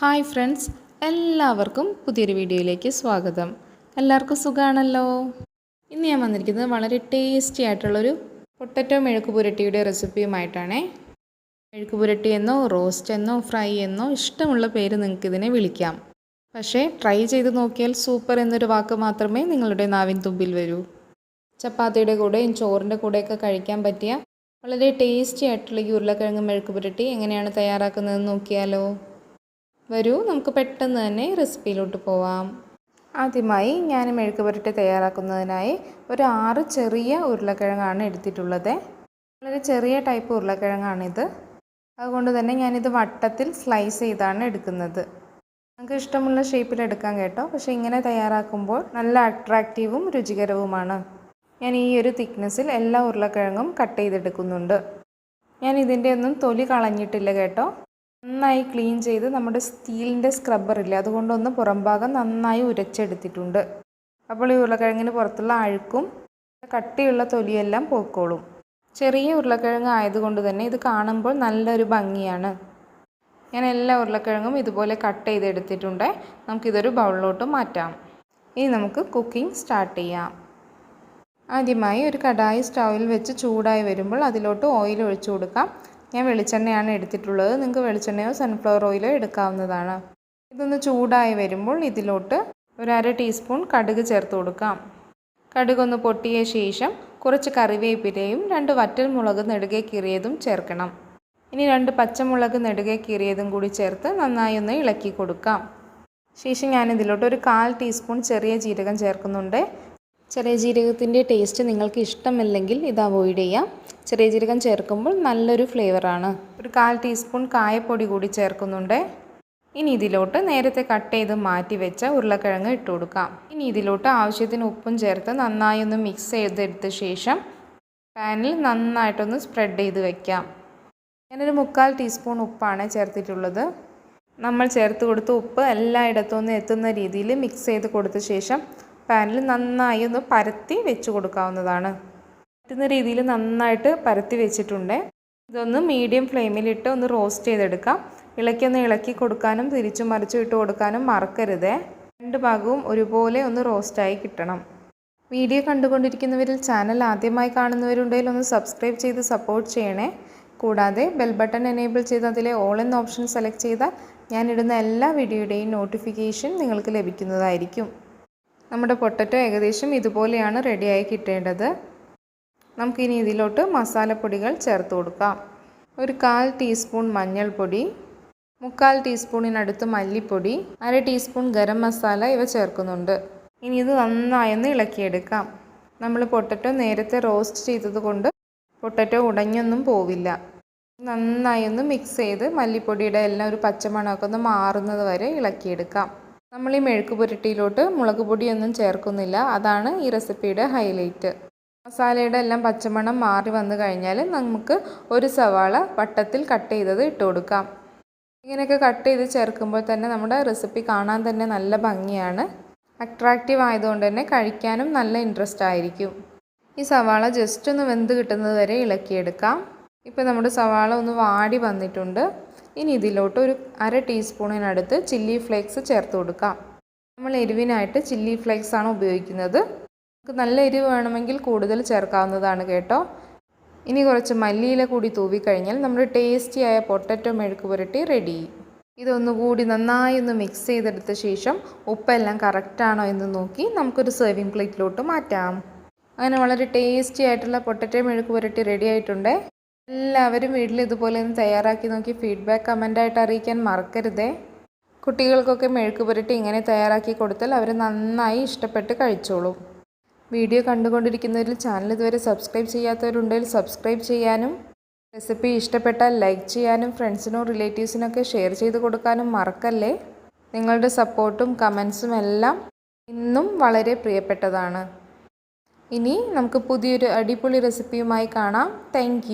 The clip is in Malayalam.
ഹായ് ഫ്രണ്ട്സ് എല്ലാവർക്കും പുതിയൊരു വീഡിയോയിലേക്ക് സ്വാഗതം. എല്ലാവർക്കും സുഖമാണല്ലോ ഇന്ന് ഞാൻ വന്നിരിക്കുന്നത് വളരെ ടേസ്റ്റി ആയിട്ടുള്ളൊരു പൊട്ടറ്റോ മെഴുക്ക് പുരട്ടിയുടെ റെസിപ്പിയുമായിട്ടാണേ. മെഴുക്ക് പുരട്ടി എന്നോ റോസ്റ്റ് എന്നോ ഫ്രൈ എന്നോ ഇഷ്ടമുള്ള പേര് നിങ്ങൾക്ക് ഇതിനെ വിളിക്കാം. പക്ഷേ ട്രൈ ചെയ്ത് നോക്കിയാൽ സൂപ്പർ എന്നൊരു വാക്ക് മാത്രമേ നിങ്ങളുടെ നാവിൻ തുമ്പിൽ വരൂ. ചപ്പാത്തിയുടെ കൂടെയും ചോറിന്റെ കൂടെയൊക്കെ കഴിക്കാൻ പറ്റിയ വളരെ ടേസ്റ്റി ആയിട്ടുള്ള ഈ ഉരുളക്കിഴങ്ങ് മെഴുക്ക് പുരട്ടി എങ്ങനെയാണ് തയ്യാറാക്കുന്നതെന്ന് നോക്കിയാലോ? വരൂ നമുക്ക് പെട്ടെന്ന് തന്നെ റെസിപ്പിയിലോട്ട് പോവാം. ആദ്യമായി ഞാൻ മെഴുക്ക് പുരട്ടി തയ്യാറാക്കുന്നതിനായി ഒരു ആറ് ചെറിയ ഉരുളക്കിഴങ്ങാണ് എടുത്തിട്ടുള്ളത്. വളരെ ചെറിയ ടൈപ്പ് ഉരുളക്കിഴങ്ങാണിത്. അതുകൊണ്ട് തന്നെ ഞാനിത് വട്ടത്തിൽ സ്ലൈസ് ചെയ്താണ് എടുക്കുന്നത്. നമുക്ക് ഇഷ്ടമുള്ള ഷേപ്പിൽ എടുക്കാം കേട്ടോ. പക്ഷേ ഇങ്ങനെ തയ്യാറാക്കുമ്പോൾ നല്ല അട്രാക്റ്റീവും രുചികരവുമാണ്. ഞാൻ ഈ ഒരു തിക്നെസ്സിൽ എല്ലാ ഉരുളക്കിഴങ്ങും കട്ട് ചെയ്തെടുക്കുന്നുണ്ട്. ഞാൻ ഇതിന്റെ ഒന്നും തൊലി കളഞ്ഞിട്ടില്ല കേട്ടോ. നന്നായി ക്ലീൻ ചെയ്ത് നമ്മുടെ സ്റ്റീലിന്റെ സ്ക്രബ്ബറില്ലേ അതുകൊണ്ടൊന്ന് പുറംഭാഗം നന്നായി ഉരച്ചെടുത്തിട്ടുണ്ട്. അപ്പോൾ ഈ ഉരുളക്കിഴങ്ങിന് പുറത്തുള്ള അഴുക്കും കട്ടിയുള്ള തൊലിയെല്ലാം പോക്കോളും. ചെറിയ ഉരുളക്കിഴങ്ങ് ആയതുകൊണ്ട് തന്നെ ഇത് കാണുമ്പോൾ നല്ലൊരു ഭംഗിയാണ്. ഞാൻ എല്ലാ ഉരുളക്കിഴങ്ങും ഇതുപോലെ കട്ട് ചെയ്തെടുത്തിട്ടുണ്ട്. നമുക്കിതൊരു ബൗളിലോട്ട് മാറ്റാം. ഇനി നമുക്ക് കുക്കിംഗ് സ്റ്റാർട്ട് ചെയ്യാം. ആദ്യമായി ഒരു കടായി സ്റ്റൗവിൽ വെച്ച് ചൂടായി വരുമ്പോൾ അതിലോട്ട് ഓയിൽ ഒഴിച്ചു കൊടുക്കാം. ഞാൻ വെളിച്ചെണ്ണയാണ് എടുത്തിട്ടുള്ളത്. നിങ്ങൾക്ക് വെളിച്ചെണ്ണയോ സൺഫ്ലവർ ഓയിലോ എടുക്കാവുന്നതാണ്. ഇതൊന്ന് ചൂടായി വരുമ്പോൾ ഇതിലോട്ട് ഒരു അര ടീസ്പൂൺ കടുക് ചേർത്ത് കൊടുക്കാം. കടുകൊന്ന് പൊട്ടിയ ശേഷം കുറച്ച് കറിവേപ്പിലയും രണ്ട് വറ്റൽ മുളക് നെടുകെ കീറിയതും ചേർക്കണം. ഇനി രണ്ട് പച്ചമുളക് നെടുകെ കീറിയതും കൂടി ചേർത്ത് നന്നായി ഒന്ന് ഇളക്കി കൊടുക്കാം. ശേഷം ഞാനിതിലോട്ട് ഒരു കാൽ ടീസ്പൂൺ ചെറിയ ജീരകം ചേർക്കുന്നുണ്ട്. ചെറിയ ജീരകത്തിന്റെ ടേസ്റ്റ് നിങ്ങൾക്ക് ഇഷ്ടമല്ലെങ്കിൽ ഇത് അവോയ്ഡ് ചെയ്യാം. ചെറിയ ജീരകം ചേർക്കുമ്പോൾ നല്ലൊരു ഫ്ലേവറാണ് ഒരു കാൽ ടീസ്പൂൺ കായപ്പൊടി കൂടി ചേർക്കുന്നുണ്ട്. ഇനി ഇതിലോട്ട് നേരത്തെ കട്ട് ചെയ്ത് മാറ്റി വെച്ച ഉരുളക്കിഴങ്ങ് ഇട്ട് കൊടുക്കാം. ഇനി ഇതിലോട്ട് ആവശ്യത്തിന് ഉപ്പും ചേർത്ത് നന്നായി ഒന്ന് മിക്സ് ചെയ്തെടുത്ത ശേഷം പാനിൽ നന്നായിട്ടൊന്ന് സ്പ്രെഡ് ചെയ്ത് വെക്കാം. ഞാനൊരു മുക്കാൽ ടീസ്പൂൺ ഉപ്പാണ് ചേർത്തിട്ടുള്ളത്. നമ്മൾ ചേർത്ത് കൊടുത്ത ഉപ്പ് എല്ലായിടത്തും ഒന്ന് എത്തുന്ന രീതിയിൽ മിക്സ് ചെയ്ത് കൊടുത്ത ശേഷം പാനിൽ നന്നായി ഒന്ന് പരത്തി വെച്ച് കൊടുക്കാവുന്നതാണ്. പറ്റുന്ന രീതിയിൽ നന്നായിട്ട് പരത്തി വെച്ചിട്ടുണ്ട്. ഇതൊന്ന് മീഡിയം ഫ്ലെയിമിലിട്ട് ഒന്ന് റോസ്റ്റ് ചെയ്തെടുക്കാം. ഇളക്കി ഒന്ന് ഇളക്കി കൊടുക്കാനും തിരിച്ചും മറിച്ചും ഇട്ട് കൊടുക്കാനും മറക്കരുതേ. രണ്ട് ഭാഗവും ഒരുപോലെ ഒന്ന് റോസ്റ്റായി കിട്ടണം. വീഡിയോ കണ്ടുകൊണ്ടിരിക്കുന്നവരിൽ ചാനൽ ആദ്യമായി കാണുന്നവരുണ്ടെങ്കിൽ ഒന്ന് സബ്സ്ക്രൈബ് ചെയ്ത് സപ്പോർട്ട് ചെയ്യണേ. കൂടാതെ ബെൽ ബട്ടൺ എനേബിൾ ചെയ്ത് അതിലെ ഓൾ എന്ന ഓപ്ഷൻ സെലക്ട് ചെയ്താൽ ഞാനിടുന്ന എല്ലാ വീഡിയോയുടെയും നോട്ടിഫിക്കേഷൻ നിങ്ങൾക്ക് ലഭിക്കുന്നതായിരിക്കും. നമ്മുടെ പൊട്ടറ്റോ ഏകദേശം ഇതുപോലെയാണ് റെഡിയായി കിട്ടേണ്ടത്. നമുക്കിനി ഇതിലോട്ട് മസാലപ്പൊടികൾ ചേർത്ത് കൊടുക്കാം. ഒരു കാൽ ടീസ്പൂൺ മഞ്ഞൾപ്പൊടി മുക്കാൽ ടീസ്പൂണിനടുത്ത് മല്ലിപ്പൊടി അര ടീസ്പൂൺ ഗരം മസാല ഇവ ചേർക്കുന്നുണ്ട്. ഇനി ഇത് നന്നായൊന്ന് ഇളക്കിയെടുക്കാം. നമ്മൾ പൊട്ടറ്റോ നേരത്തെ റോസ്റ്റ് ചെയ്തത് കൊണ്ട് പൊട്ടറ്റോ ഉടഞ്ഞൊന്നും പോവില്ല. നന്നായി ഒന്ന് മിക്സ് ചെയ്ത് മല്ലിപ്പൊടിയുടെ എല്ലാം ഒരു പച്ചമണമൊക്കെ ഒന്ന് മാറുന്നത് വരെ ഇളക്കിയെടുക്കാം. നമ്മൾ ഈ മെഴുക്ക് പുരട്ടിയിലോട്ട് മുളക് പൊടിയൊന്നും ചേർക്കുന്നില്ല. അതാണ് ഈ റെസിപ്പിയുടെ ഹൈലൈറ്റ്. മസാലയുടെ എല്ലാം പച്ചമണം മാറി വന്നു കഴിഞ്ഞാൽ നമുക്ക് ഒരു സവാള വട്ടത്തിൽ കട്ട് ചെയ്തത് ഇട്ട് കൊടുക്കാം. ഇങ്ങനെയൊക്കെ കട്ട് ചെയ്ത് ചേർക്കുമ്പോൾ തന്നെ നമ്മുടെ റെസിപ്പി കാണാൻ തന്നെ നല്ല ഭംഗിയാണ്. അട്രാക്റ്റീവ് ആയതുകൊണ്ട് തന്നെ കഴിക്കാനും നല്ല ഇൻട്രസ്റ്റ് ആയിരിക്കും. ഈ സവാള ജസ്റ്റ് ഒന്ന് വെന്ത് കിട്ടുന്നത് വരെ ഇളക്കിയെടുക്കാം. ഇപ്പോൾ നമ്മുടെ സവാള ഒന്ന് വാടി വന്നിട്ടുണ്ട്. ഇനി ഇതിലോട്ട് ഒരു അര ടീസ്പൂണിനടുത്ത് ചില്ലി ഫ്ലേക്സ് ചേർത്ത് കൊടുക്കാം. നമ്മൾ എരിവിനായിട്ട് ചില്ലി ഫ്ലേക്സ് ആണ് ഉപയോഗിക്കുന്നത്. നമുക്ക് നല്ല എരിവ് വേണമെങ്കിൽ കൂടുതൽ ചേർക്കാവുന്നതാണ് കേട്ടോ. ഇനി കുറച്ച് മല്ലിയില കൂടി തൂവിക്കഴിഞ്ഞാൽ നമ്മുടെ ടേസ്റ്റിയായ പൊട്ടറ്റോ മെഴുക്ക് പുരട്ടി റെഡി. ഇതൊന്നുകൂടി നന്നായി ഒന്ന് മിക്സ് ചെയ്തെടുത്ത ശേഷം ഉപ്പെല്ലാം കറക്റ്റാണോ എന്ന് നോക്കി നമുക്കൊരു സെർവിങ് പ്ലേറ്റിലോട്ട് മാറ്റാം. അങ്ങനെ വളരെ ടേസ്റ്റി ആയിട്ടുള്ള പൊട്ടറ്റോ മെഴുക്ക് പുരട്ടി റെഡി ആയിട്ടുണ്ട്. എല്ലാവരും വീട്ടിൽ ഇതുപോലെ ഒന്ന് തയ്യാറാക്കി നോക്കി ഫീഡ്ബാക്ക് കമന്റായിട്ട് അറിയിക്കാൻ മറക്കരുതേ. കുട്ടികൾക്കൊക്കെ മെഴുക്ക് പുരട്ടി ഇങ്ങനെ തയ്യാറാക്കി കൊടുത്താൽ അവർ നന്നായി ഇഷ്ടപ്പെട്ട് കഴിച്ചോളും. വീഡിയോ കണ്ടുകൊണ്ടിരിക്കുന്നവരിൽ ചാനൽ ഇതുവരെ സബ്സ്ക്രൈബ് ചെയ്യാത്തവരുണ്ടെങ്കിൽ സബ്സ്ക്രൈബ് ചെയ്യാനും റെസിപ്പി ഇഷ്ടപ്പെട്ടാൽ ലൈക്ക് ചെയ്യാനും ഫ്രണ്ട്സിനും റിലേറ്റീവ്സിനൊക്കെ ഷെയർ ചെയ്ത് കൊടുക്കാനും മറക്കല്ലേ. നിങ്ങളുടെ സപ്പോർട്ടും കമൻസും എല്ലാം ഇന്നും വളരെ പ്രിയപ്പെട്ടതാണ്. ഇനി നമുക്ക് പുതിയൊരു അടിപൊളി റെസിപ്പിയുമായി കാണാം. താങ്ക്